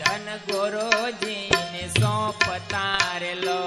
ધન ગુરુજીને સોંપતારેલો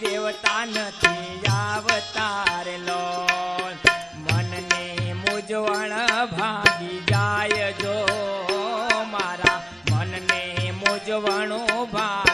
દેવતા નથી આવતારે લોલ મનને મૂંઝવણ ભાગી જાય જો મારા. મનને મૂંઝવણો ભાગ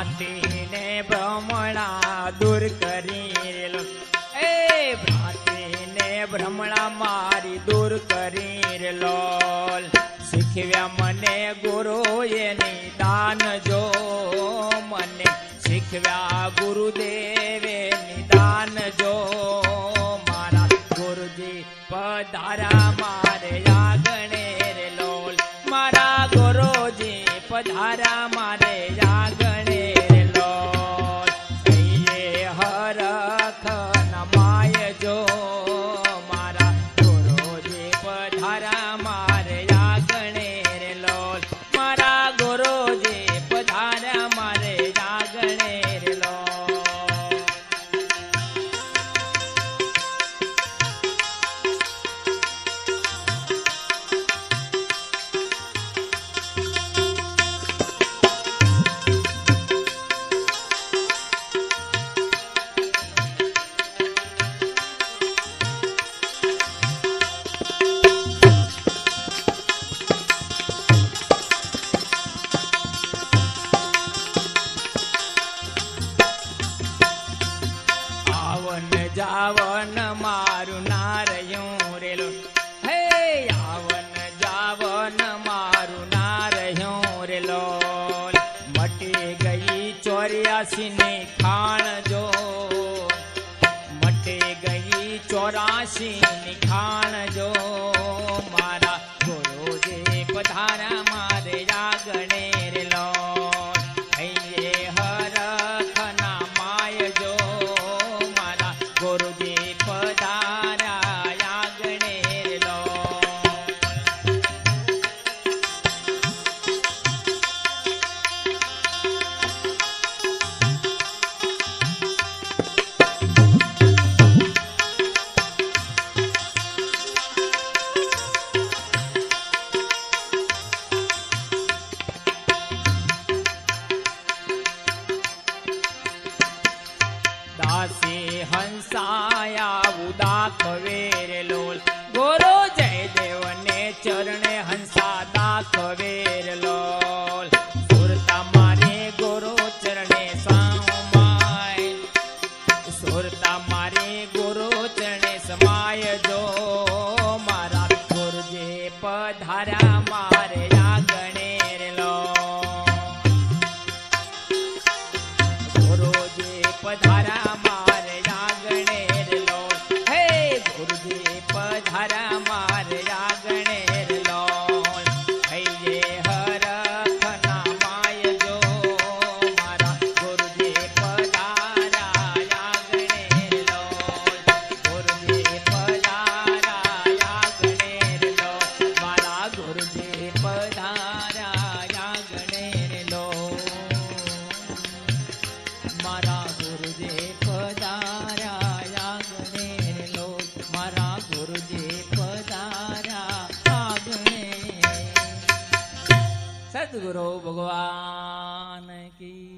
ભ્રાંતિને ભ્રમણા દૂર કરી એ ભ્રાંતિને ભ્રમણા મારી દૂર કરી લોલ શીખવ્યા મને ગુરુએ નિદાન જો મને. શીખવ્યા ગુરુદેવે નિદાન જો મારા ગુરુજી પધારા আসি ગુરુજી પધારા મારે આંગણે લો. હે ગુરુજી પધારા સદગુરુ ભગવાન કી